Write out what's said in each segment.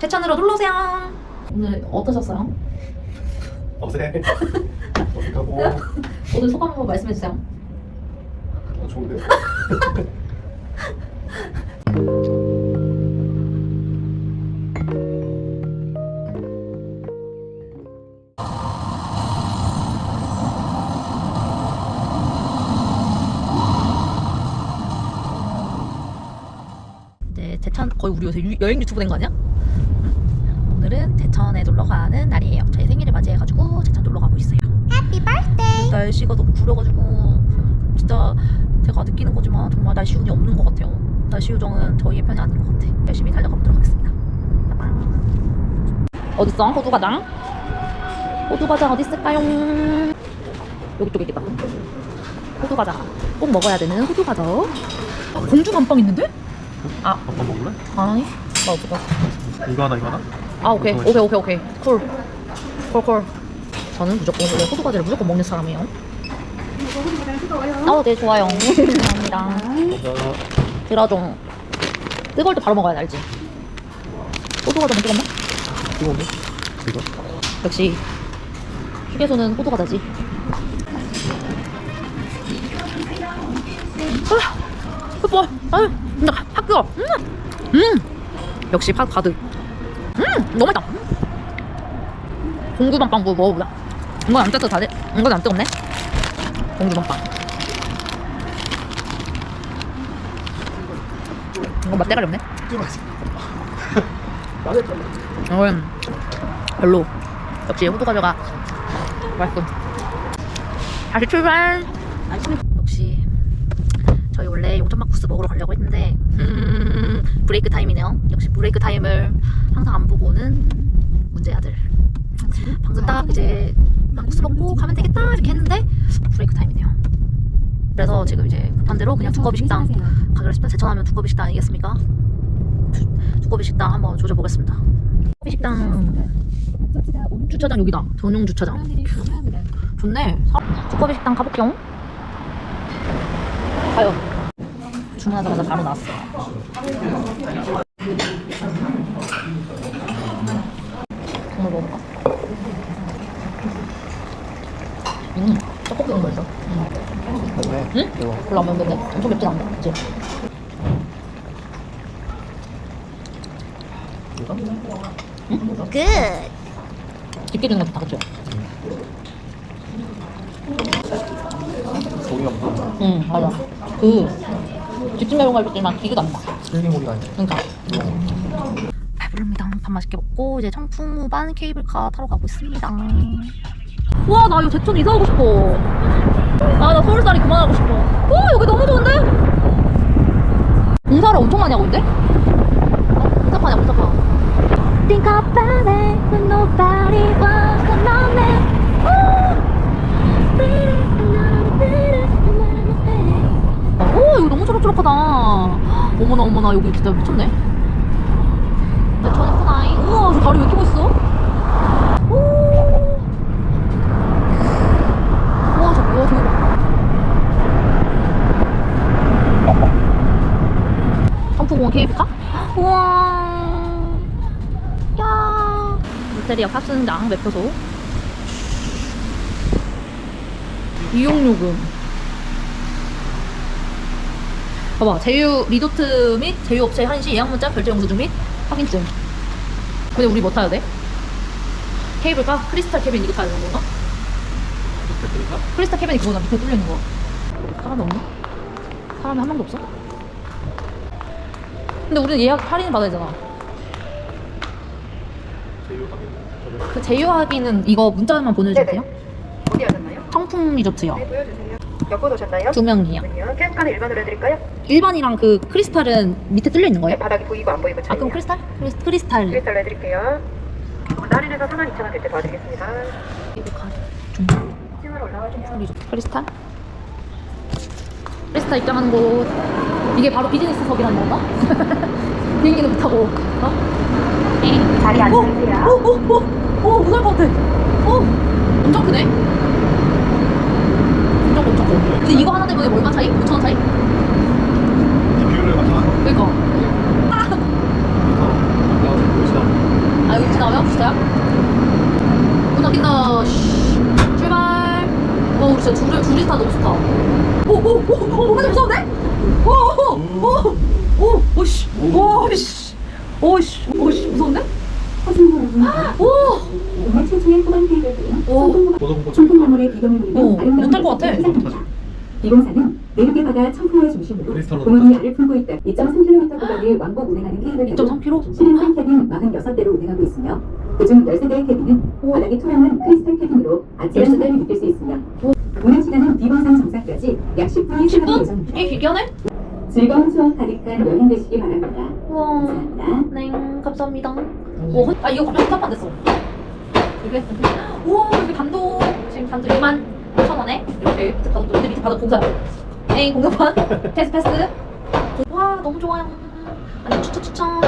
제천으로 놀러 오세요. 오늘 어떠셨어요? 어세 어색하고 오늘 소감 한번 말씀해 주세요. 어, 좋은데요? 네, 거의 우리 요새 유- 여행 유튜브 된 거 아니야? 오늘은 제천에 놀러 가는 날이에요. 제 생일을 맞이해가지고 제천 놀러 가고 있어요. 해피 birthday. 날씨가 너무 구려가지고 진짜 제가 느끼는 거지만 정말 날씨 운이 없는 것 같아요. 날씨 요정은 저희의 편이 아닌 것 같아. 열심히 달려가 보도록 하겠습니다. 어딨어? 호두 과장? 호두 과장 어디 있을까요? 여기 쪽에 있겠다. 호두 과장. 꼭 먹어야 되는 호두 과자. 아, 공주 감빵 있는데? 아, 밥밥 먹을래? 아니, 나 어떡해. 이거 하나 이거 하나? 아, 오케이. 오케이, 오케이, 오케이. 쿨. 쿨, 쿨. 저는 무조건 원래 호두 과자를 무조건 먹는 사람이에요. 어, 네, 좋아요. 감사합니다. 자 들어줘. 뜨거울 때 바로 먹어야 돼, 알지? 호두 과자 못 뜨겁나? 뜨거운데? 이거? 역시 휴게소는 호두 과자지. 아, 뭐, 아유, 나 학교. 음, 음, 역시 팥 가득. 음, 너무 맛있다. 공주빵빵 뭐 먹어보자. 이건 안 뜨뜻하네. 이건 안 뜨겁네. 공주빵빵. 이건 맛대가리 없네. 이건 별로. 역시 호두 과자가 맛있군. 다시 출발. 역시 저희 원래 용천막국수 먹으러 가려고 했는데 브레이크 타임이네요. 역시 브레이크 타임을 항상 안 보고는 문제 아들. 방금 딱 이제 막국수 먹고 가면 되겠다 이렇게 했는데 브레이크 타임이네요. 그래서 지금 이제 급한 대로 그냥 두꺼비 식당 가기로 했습니다. 제천하면 두꺼비 식당 아니겠습니까? 두- 두꺼비 식당 한번 조져보겠습니다. 두꺼비 식당 주차장 여기다. 전용 주차장. 좋네. 두꺼비 식당 가볼게요. 가요. 주문하자마자 바로 나왔어. 먹어볼까? 음, 떡볶이 너무 맛있어. 음. 맞네 응? 이거 별로 안 매운데 엄청 맵진 않네. 그치? 이거? 끝. 깊게 주는 것도 다 그쵸? 고기가 무슨 응, 맞아. 그 집중 매운 갈비찜만 기계도 안 나. 고기가 아니야 그러니까. 배부릅니다. 밥 맛있게 먹고 이제 청풍무반 케이블카 타러 가고 있습니다. 와, 나 이거 제천 이사하고 싶어. 아, 나 서울살이 그만하고 싶어. 와, 여기 너무 좋은데? 공사를 엄청 많이 하고 있는데? 어, 복잡하냐, 복잡하. Think about it when nobody wants to know me. 오, 이거 너무 초록초록하다. 어머나, 어머나, 여기 진짜 미쳤네. 우와, 저 다리 왜 이렇게 멋있어? 오. 우와, 저, 우와, 저기 봐. 청풍공원 케이블카? 우와. 야. 롯데리아 탑승장 매표소. 이용요금. 봐봐, 제휴 리조트 및 제휴업체 한시 예약 문자 결제 영수증 및 확인증. 근데 우리 뭐 타야 돼? 케이블카? 크리스탈 캐빈 이거 타야 되는 건가? 크리스탈 캐빈이 그거나 밑에 뚫려 있는 거. 사람이 없나? 사람이 한 명도 없어? 근데 우리는 예약 할인 받아야 되잖아. 그 제휴 확인은 이거 문자만 보내주세요. 어디 하셨나요? 청풍 리조트요. 네, 보여주세요. 몇번 오셨나요? 두 명이요. 그럼요. 캠프카는 일반으로 해드릴까요? 일반이랑 그 크리스탈은 밑에 뚫려 있는 네, 거예요? 바닥이 보이고 안 보이고 아 차이. 그럼 크리스탈? 크리스, 크리스탈. 크리스탈로 해드릴게요. 할인해서 42,000원 결제 도와드리겠습니다. 케이블카 중 층으로 올라가주세요. 리조트. 크리스탈? 크리스탈 입장하는 곳. 이게 바로 비즈니스석이라는 건가? 비행기는 못 타고. 어? 네. 자리 오! 앉으세요. 오! 오! 오! 오! 무서울 것 같아. 오! 엄청 크네? 엄청 엄청 커. 근데 이거 하나 때문에 얼마 차이? 5천원 차이? 그니까. 아, 여기 지나가면 혹시야? 문다, 낀다, 씨. 출발. 와, 우리 진짜 둘이, 둘이 다 너무 좋다. 오, 오, 오, 오, 근데 무서운데? 오, 오, 오, 오, 오, 씨. 오, 씨. 오, 씨. 오, 씨. 무서운데? 오! 오! 고등공포 충분함물의 비교물이고 못할 것 같아. 이 공사는 내륙의 바다 청풍을 중심으로 구멍이 알을 품고 있다. 2.3km 구간을 왕복 운행하는 케이블이고 2.3km? 실행 캐빈 46대로 운행하고 있으며 그중 13대의 캐빈은 바닥이 투명한 크리스탈 캐빈으로 아찔한 수다를 느낄 수 있으며 운행 시간은 비번선 정상까지 약 10분이 시간이 10분? 예정입니다. 꽤 길게 하네? 즐거운 추억 가득한 여행 되시기 바랍니다. 우와. 감사합니다. 네, 감사합니다. 오, 아, 이거 갑자기 탑안 됐어. 이게, 우와, 이렇게 단도, 지금 단도 2만 5천 원에, 이렇게 밑에 바닥, 밑에 밑에 바닥 공사. 에이, 공사판, 패스, 패스. 와, 너무 좋아요. 아니, 추천, 추천.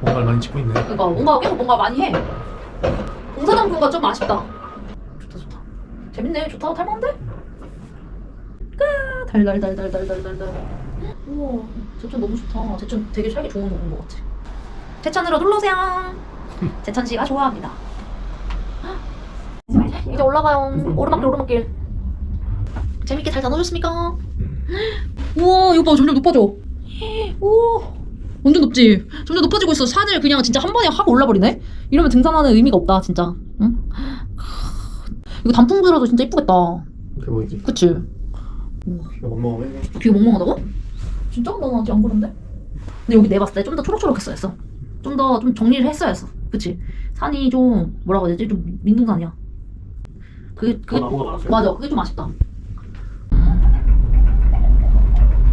뭔가를 많이 찍고 있네 그러니까, 뭔가 계속 뭔가 많이 해. 공사장소가 좀 아쉽다. 좋다, 좋다. 재밌네, 좋다, 탈만한데? 끝! 달달달달달달달달. 우와, 제천 너무 좋다. 제천 되게 살기 좋은 곳인 것 같아. 제천으로 놀러오세요. 제천 씨가 좋아합니다. 이제 올라가요. 오르막길 오르막길. 재밌게 잘 다녀오셨습니까? 우와 이거 봐 점점 높아져. 오 완전 높지. 점점 높아지고 있어. 산을 그냥 진짜 한 번에 확 올라버리네. 이러면 등산하는 의미가 없다 진짜. 응? 이거 단풍 들어도 진짜 이쁘겠다. 대박이지 그치? 귀가 멍멍해 귀 멍멍하다고? 진짜? 난 아직 안 그런데? 근데 여기 내봤을 때 좀 더 초록초록했어야 했어. 좀 더 좀 정리를 했어야 했어. 그치? 산이 좀 뭐라고 해야 되지? 좀 민둥산이야. 그게 그게 많았어요 맞아. 그게 좀 아쉽다.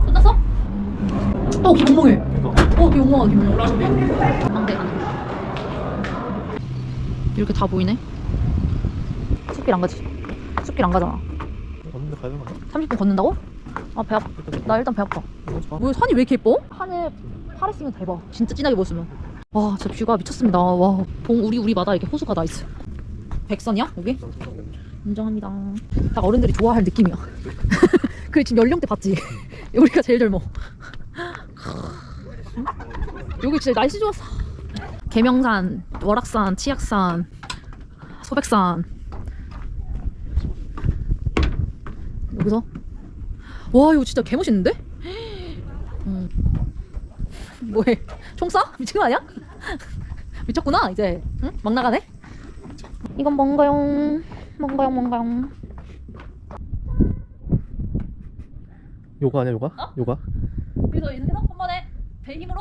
끝났어? 어, 귀 멍멍해. 그러니까 어, 귀귀 멍멍해. 안돼, 안 돼. 이렇게 다 보이네. 숲길 안 가지. 숲길 안 가잖아. 왔는데 가야 되나? 30분 걷는다고? 아, 배 아파. 나 일단 배 아파. 왜 산이 왜 이렇게 예뻐? 하늘 파랬으면 대박. 진짜 진하게 보였으면. 와, 진짜 뷰가 미쳤습니다. 와, 봉 우리 우리 마다 이렇게 호수가 나 있어. 백선이야 여기? 인정합니다. 딱 어른들이 좋아할 느낌이야. 그 지금 연령대 봤지? 우리가 제일 젊어. 여기 진짜 날씨 좋았어. 계명산, 월악산, 치악산, 소백산. 여기서 와 이거 진짜 개멋있는데? 음. 뭐해? 총 쏴? 미친 거 아니야? 미쳤구나 이제 응? 막 나가네? 이건 뭔가요? 뭔가요 뭔가요? 요가 아니야 요가? 요가? 그래서 이렇게 해서 한 번에 배 힘으로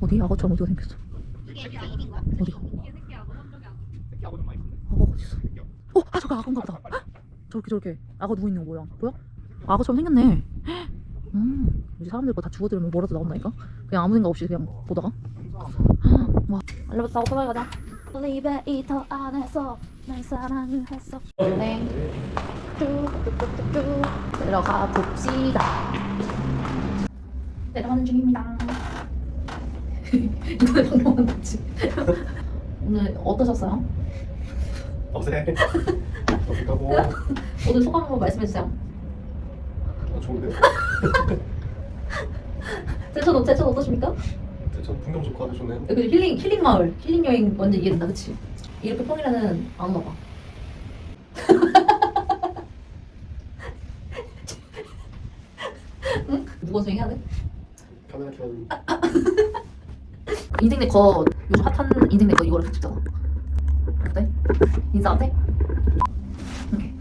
어디 악어처럼 어디가 생겼어? 어디가? 악어 어디 있어? 어, 아 저거 악어인가 보다. 헉! 저렇게 저렇게 악어 누워 있는 거 뭐야? 뭐야? 악어처럼 생겼네. 음, 우리 사람들 거다 죽어들으면 뭐라도 나온다니까? 그냥 아무 생각 없이 그냥 보다가. 와, 알려봤다. 오토바이 가자. 엘리베이터 안에서 날 사랑을 했어. 네. 뚝뚝뚝뚝뚝 들어가 봅시다. 내려가는 중입니다. 이번에 방송한 거지. 오늘 어떠셨어요? 어세 어디 가고 오늘 소감 한번 말씀해 주세요. 아, 좋은데 제천 제천 어떠십니까? 전 풍경 좋고 아주 좋네요 여기 힐링 힐링 마을 힐링 여행 완전 이해된다, 그치? 이렇게 평일에는 안 봐. 응? 해야 돼? 카메라 켜는 인생 내거 요즘 핫한 인생 내거 이거를 찍잖아. 어때? 인사 어때? 오케이.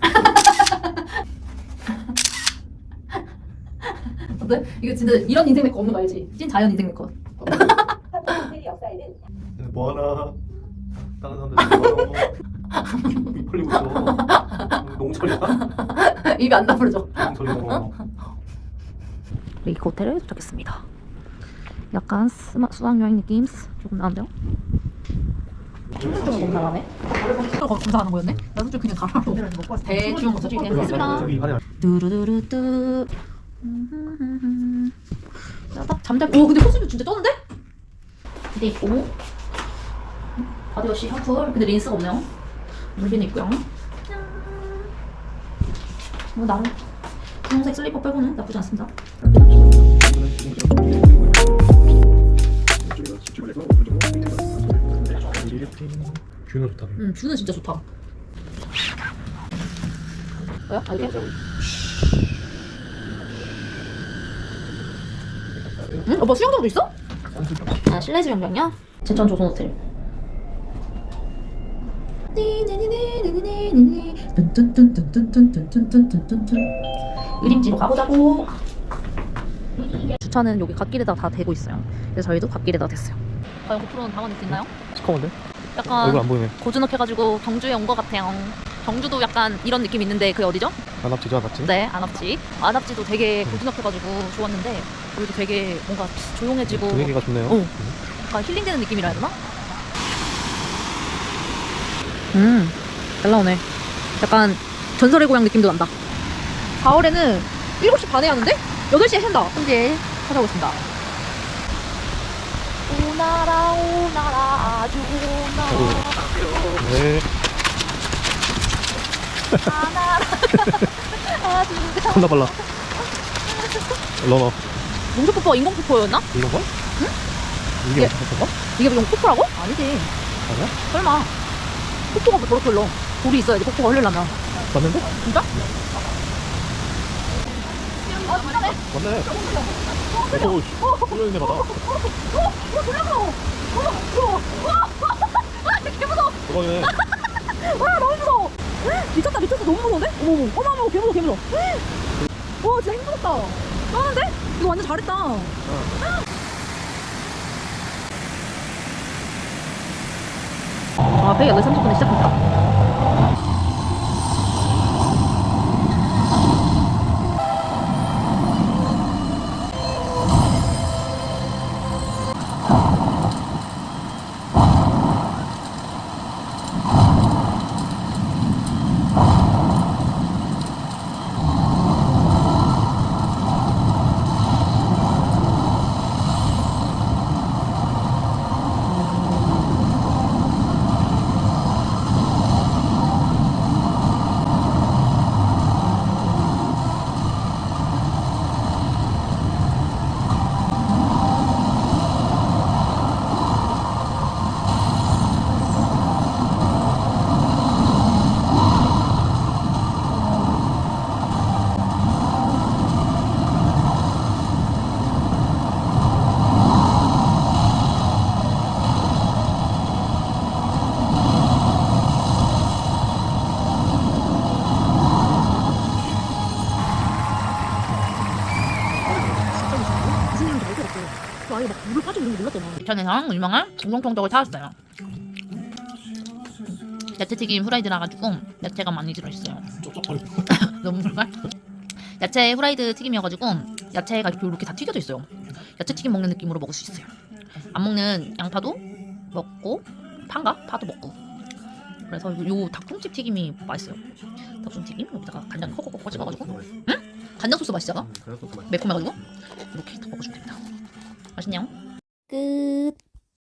어때? 이거 진짜 이런 인생 내거 없는 거 알지? 찐 자연 인생 내거. 뭐하나 다른 사람들 입 벌리고 있어 농철이야? 입이 안 나부러져. 농철이야 레이크 호텔에 도착했습니다. 약간 수학, 수학여행 느낌 조금 나는데요? 검사하네? 이걸 검사하는 거였네? 나 솔직히 그냥 가라로 대충 솔직히 그냥 했습니다. 딱 잠잘 오 근데 코스튬 진짜 쩌는데? 기대 있고 바디워시 샴푸 근데 린스가 없네요 물빈 있고요 짠. 뭐 나름 분홍색 슬리퍼 빼고는 나쁘지 않습니다. 뷰가 좋다. 음, 뷰는 진짜 좋다. 뭐야? 아, 이게? 응? 오빠 수영장도 있어? 아, 실내 수영장이야? 제천 조선 호텔. 의림지로 가보자고. 주차는 여기 갓길에다 다 대고 있어요. 그래서 저희도 갓길에다 댔어요. 과연 고프로는 담아낼 수 있나요? 시커먼데? 약간 얼굴 안 보이네. 고즈넉해가지고 경주에 온 것 같아요. 경주도 약간 이런 느낌 있는데 그게 어디죠? 안압지죠, 안압지? 네, 안압지. 안압지도 되게 고즈넉해가지고 좋았는데 여기도 되게 뭔가 조용해지고 분위기가 좋네요. 어. 약간 힐링되는 느낌이라 해야 되나? 음, 잘 나오네. 약간 전설의 고향 느낌도 난다. 4월에는 7시 반에 하는데 8시에 샌다. 현재 찾아오겠습니다. 오나라 오나라 아주 오나라 네. 아주 혼나 발라. 러너. 용쇼포퍼 인공포퍼였나? 이런 거? 응? 이게 예. 어떤 거? 이게 뭐 용포퍼라고? 아니지. 아니야? 설마. 폭포가 뭐 저렇게 흘러. 돌이 있어야지 폭포가 흘리려면. 맞는데? 진짜? 맞네. 오, 씨. 뚫려있네, 바다. 대박이네. 와 너무 무서워. 미쳤다 미쳤어 너무 무서운데? 어머머 어머머 개 무서워 개 무서워. 와 진짜 힘들었다. 쩌는데? 이거 완전 잘했다. 아, 108 30분에 시작합니다. 부천에서 유명한 우동통닭을 찾았어요. 야채튀김 후라이드라 가지고 야채가 많이 들어있어요. 쩝쩝거려. 너무 불갈? 야채 후라이드 튀김이어가지고 야채가 이렇게, 다 튀겨져 있어요. 야채 튀김 먹는 느낌으로 먹을 수 있어요. 안 먹는 양파도 먹고 파인가? 파도 먹고. 그래서 요, 요 닭통집 튀김이 맛있어요. 닭통 튀김 여기다가 간장 콕콕콕 찍어가지고 간장 소스 맛있잖아. 그래서 또 매콤해가지고 이렇게 다 먹어주면 됩니다. 맛있냐? 끝.